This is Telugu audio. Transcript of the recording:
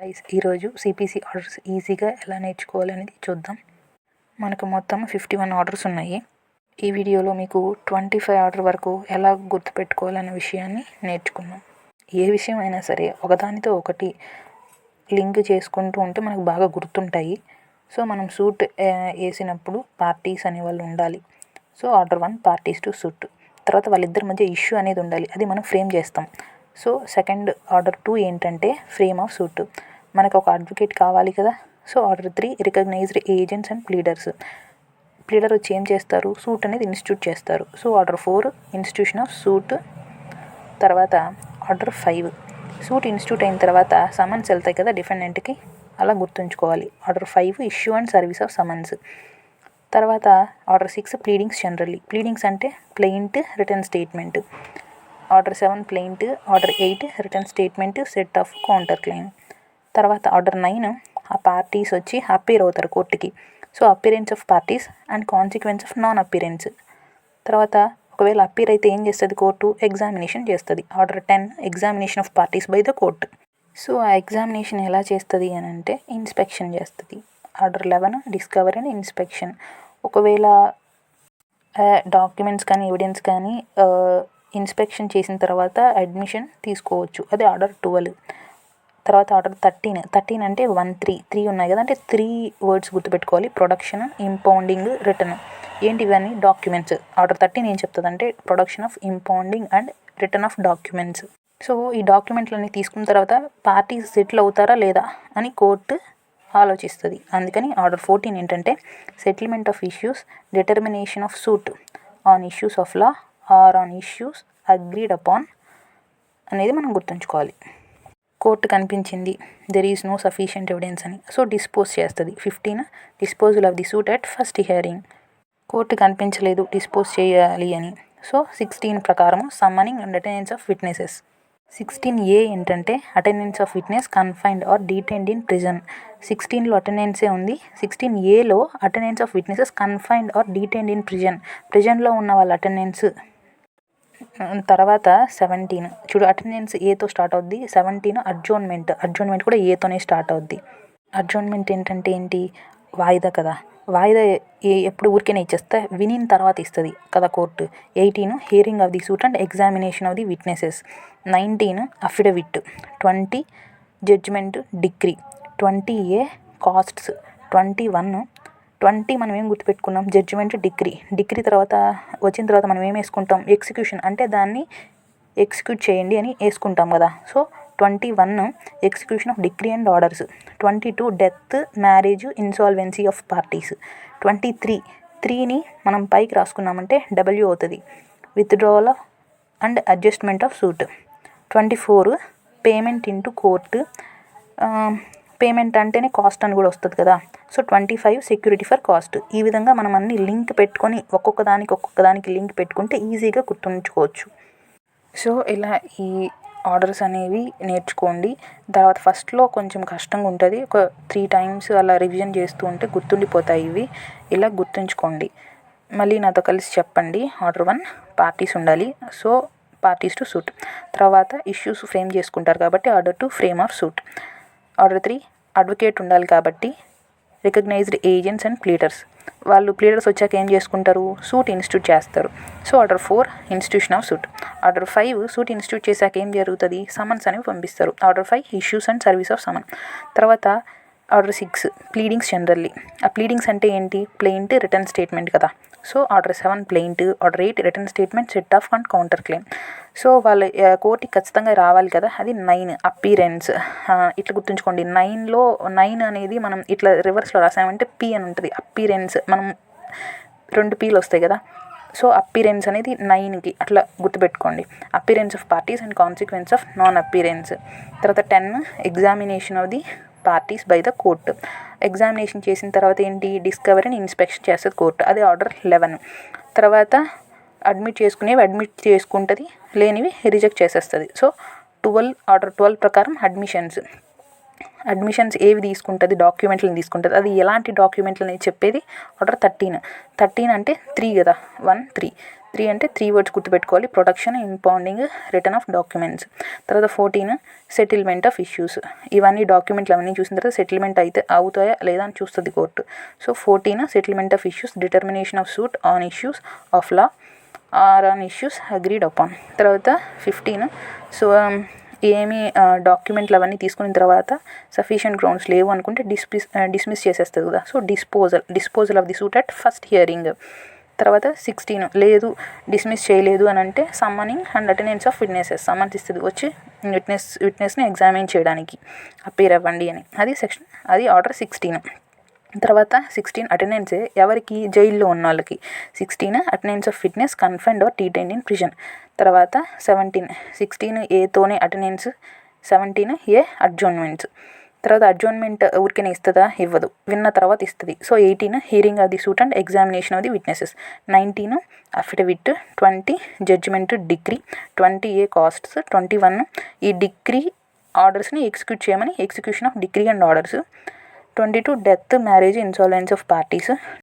గైస్ ఈరోజు సిపిసి ఆర్డర్స్ ఈజీగా ఎలా నేర్చుకోవాలి అనేది చూద్దాం. మనకు మొత్తం ఫిఫ్టీ వన్ ఆర్డర్స్ ఉన్నాయి. ఈ వీడియోలో మీకు ట్వంటీ ఫైవ్ ఆర్డర్ వరకు ఎలా గుర్తుపెట్టుకోవాలనే విషయాన్ని నేర్చుకుందాం. ఏ విషయం అయినా సరే ఒకదానితో ఒకటి లింక్ చేసుకుంటూ ఉంటే మనకు బాగా గుర్తుంటాయి. సో మనం సూట్ వేసినప్పుడు పార్టీస్ అనేవాళ్ళు ఉండాలి. So order one parties to suit తర్వాత వాళ్ళిద్దరి మధ్య ఇష్యూ అనేది ఉండాలి. అది మనం ఫ్రేమ్ చేస్తాం. సో సెకండ్ ఆర్డర్ టూ ఏంటంటే ఫ్రేమ్ ఆఫ్ సూట్. మనకు ఒక అడ్వకేట్ కావాలి కదా. So order three recognised agents and pleaders pleader వచ్చి ఏం చేస్తారు? సూట్ అనేది ఇన్స్టిట్యూట్ చేస్తారు. So order four institution of suit తర్వాత ఆర్డర్ ఫైవ్. సూట్ ఇన్స్టిట్యూట్ అయిన తర్వాత సమన్స్ వెళ్తాయి కదా డిఫెండెంట్కి అలా గుర్తుంచుకోవాలి. Order five issue and service of summons తర్వాత order six pleadings generally pleadings అంటే plaint written statement order seven plaint order eight written statement set off counter claim. తర్వాత ఆర్డర్ నైన్ ఆ పార్టీస్ వచ్చి అపీర్ అవుతారు కోర్టుకి. So appearance of parties and consequence of non appearance తర్వాత ఒకవేళ అపీర్ అయితే ఏం చేస్తుంది కోర్టు? ఎగ్జామినేషన్ చేస్తుంది. Order ten examination of parties by the court. So ఆ ఎగ్జామినేషన్ ఎలా చేస్తుంది అని అంటే ఇన్స్పెక్షన్ చేస్తుంది. Order eleven discovery and inspection. ఒకవేళ డాక్యుమెంట్స్ కానీ ఎవిడెన్స్ కానీ ఇన్స్పెక్షన్ చేసిన తర్వాత అడ్మిషన్ తీసుకోవచ్చు. అది ఆర్డర్ ట్వెల్వ్. తర్వాత ఆర్డర్ థర్టీన్. థర్టీన్ అంటే వన్ త్రీ. త్రీ ఉన్నాయి కదా అంటే త్రీ వర్డ్స్ గుర్తుపెట్టుకోవాలి. Production impounding return. ఏంటి ఇవన్నీ? డాక్యుమెంట్స్. ఆర్డర్ థర్టీన్ ఏం చెప్తుంది అంటే production of impounding and return of documents. So ఈ డాక్యుమెంట్లన్నీ తీసుకున్న తర్వాత పార్టీస్ సెటిల్ అవుతారా లేదా అని కోర్టు ఆలోచిస్తుంది. అందుకని ఆర్డర్ ఫోర్టీన్ ఏంటంటే settlement of issues determination of suit on issues of law or on issues agreed upon అనేది మనం గుర్తుంచుకోవాలి. కోర్టు కనిపించింది. There is no sufficient evidence అని. సో డిస్పోజ్ చేస్తుంది. Fifteen disposal of the suit at first hearing. Court కనిపించలేదు డిస్పోజ్ చేయాలి అని. సో సిక్స్టీన్ ప్రకారం summoning and attendance of witnesses sixteen A ఏంటంటే attendance of witness confined or detained in prison సిక్స్టీన్లో అటెండెన్సే ఉంది. సిక్స్టీన్ ఏలో attendance of witnesses confined or detained in prison ప్రిజన్లో ఉన్న వాళ్ళ అటెండెన్స్ తర్వాత సెవెంటీన్. చూడు అటెండెన్స్ ఏతో స్టార్ట్ అవుద్ది? Seventeen adjournment. అడ్జోన్మెంట్ కూడా ఏతోనే స్టార్ట్ అవుద్ది. అడ్జోన్మెంట్ ఏంటంటే ఏంటి? వాయిదా కదా. వాయిదా ఏ ఎప్పుడు ఊరికేనే ఇచ్చేస్తే వినిన తర్వాత ఇస్తుంది కదా court. Eighteen hearing of the suit and examination of the witnesses. Nineteen affidavit. Twenty judgment decree. Twenty A costs. Twenty one twenty మనం ఏం గుర్తుపెట్టుకున్నాం? జడ్జిమెంట్ డిగ్రీ డిగ్రీ తర్వాత వచ్చిన తర్వాత మనం ఏం వేసుకుంటాం? ఎగ్జిక్యూషన్ అంటే దాన్ని ఎగ్జిక్యూట్ చేయండి అని వేసుకుంటాం కదా. So twenty one execution of decree and orders twenty two death marriage insolvency of parties twenty three త్రీని మనం పైకి రాసుకున్నామంటే డబ్ల్యూ అవుతుంది. Withdrawal and adjustment of suit twenty four payment into court payment అంటేనే కాస్ట్ అని కూడా వస్తుంది కదా. So twenty five security for cost ఈ విధంగా మనం అన్ని లింక్ పెట్టుకొని ఒక్కొక్క దానికి ఒక్కొక్క దానికి లింక్ పెట్టుకుంటే ఈజీగా గుర్తుంచుకోవచ్చు. సో ఇలా ఈ ఆర్డర్స్ అనేవి నేర్చుకోండి. తర్వాత ఫస్ట్లో కొంచెం కష్టంగా ఉంటుంది. ఒక త్రీ టైమ్స్ అలా రివిజన్ చేస్తూ ఉంటే గుర్తుండిపోతాయి ఇవి. ఇలా గుర్తుంచుకోండి. మళ్ళీ నాతో కలిసి చెప్పండి. ఆర్డర్ వన్ పార్టీస్ ఉండాలి. సో పార్టీస్ టు సూట్ తర్వాత ఇష్యూస్ ఫ్రేమ్ చేసుకుంటారు కాబట్టి order to frame of suit order three advocate ఉండాలి కాబట్టి రికగ్నైజ్డ్ ఏజెంట్స్ అండ్ ప్లీడర్స్. వాళ్ళు ప్లీడర్స్ వచ్చాక ఏం చేసుకుంటారు? సూట్ ఇన్స్టిట్యూట్ చేస్తారు. So order four institution of suit. Order five suit institute చేశాక ఏం జరుగుతుంది? సమన్స్ అనేవి పంపిస్తారు. Order five issues and service of summon. తర్వాత ఆర్డర్ సిక్స్ ప్లీడింగ్స్ జనరల్లీ. ఆ ప్లీడింగ్స్ అంటే ఏంటి? ప్లెయింట్ రిటర్న్ స్టేట్మెంట్ కదా. So order seven plaint order eight written statement set off and counter claim so వాళ్ళ uh, కోర్టుకి ఖచ్చితంగా రావాలి కదా? అది నైన్ అపీరెన్స్ uh, ఇట్లా గుర్తుంచుకోండి. నైన్లో నైన్ అనేది మనం ఇట్లా రివర్స్లో రాసామంటే పి అని ఉంటుంది. అపీరెన్స్ మనం రెండు పీలు వస్తాయి కదా? సో అపీరెన్స్ అనేది నైన్కి అట్లా గుర్తుపెట్టుకోండి. Appearance of parties and consequence of non appearance తర్వాత ten examination of the parties by the court examination చేసిన తర్వాత ఏంటి? డిస్కవరీని ఇన్స్పెక్షన్ చేస్తుంది కోర్టు. అది ఆర్డర్ లెవెన్. తర్వాత అడ్మిట్ చేసుకునేవి అడ్మిట్ చేసుకుంటుంది లేనివి రిజెక్ట్ చేసేస్తుంది. సో ట్వెల్వ్ ఆర్డర్ ట్వెల్వ్ ప్రకారం అడ్మిషన్స్. అడ్మిషన్స్ ఏవి తీసుకుంటుంది? డాక్యుమెంట్లను తీసుకుంటుంది. అది ఎలాంటి డాక్యుమెంట్లు అనేది చెప్పేది? Order thirteen. థర్టీన్ అంటే త్రీ కదా? One three. త్రీ అంటే త్రీ వర్డ్స్ గుర్తుపెట్టుకోవాలి. Production impounding return of documents తర్వాత ఫోర్టీన్ సెటిల్మెంట్ ఆఫ్ ఇష్యూస్ ఇవన్నీ డాక్యుమెంట్లు అవన్నీ చూసిన తర్వాత సెటిల్మెంట్ అయితే అవుతాయా లేదా అని చూస్తుంది court so fourteen settlement of issues determination of suit on issues of law or on issues agreed upon తర్వాత ఫిఫ్టీన్ సో um, ఏమి డాక్యుమెంట్లు అవన్నీ తీసుకున్న తర్వాత సఫిషియంట్ గ్రౌండ్స్ లేవు అనుకుంటే డిస్మిస్ డిస్మిస్ చేసేస్తుంది కదా. So disposal disposal of the suit at first hearing తర్వాత సిక్స్టీన్ లేదు డిస్మిస్ చేయలేదు అని అంటే summoning and attendance of witnesses summons ఇస్తుంది వచ్చి విట్నెస్ విట్నెస్ని ఎగ్జామిన్ చేయడానికి అపేర్ అవ్వండి అని. అది సెక్షన్ అది ఆర్డర్ సిక్స్టీన్ తర్వాత సిక్స్టీన్ అటెండెన్స్ ఎవరికి? జైల్లో ఉన్న వాళ్ళకి sixteen attendance of fitness confined or detained in prison తర్వాత సెవెంటీన్ సిక్స్టీన్ ఏతోనే అటెండెన్స్ సెవెంటీన్ ఏ అడ్జోన్మెంట్స్ తర్వాత అడ్జోన్మెంట్ ఊరికేనే ఇస్తుందా? ఇవ్వదు. విన్న తర్వాత ఇస్తుంది. So eighteen hearing of the suit and examination of the witnesses nineteen affidavit twenty judgment decree twenty A costs twenty one ఈ డిగ్రీ ఆర్డర్స్ని ఎగ్జిక్యూట్ చేయమని execution of decree and orders twenty two death marriage insolvency of parties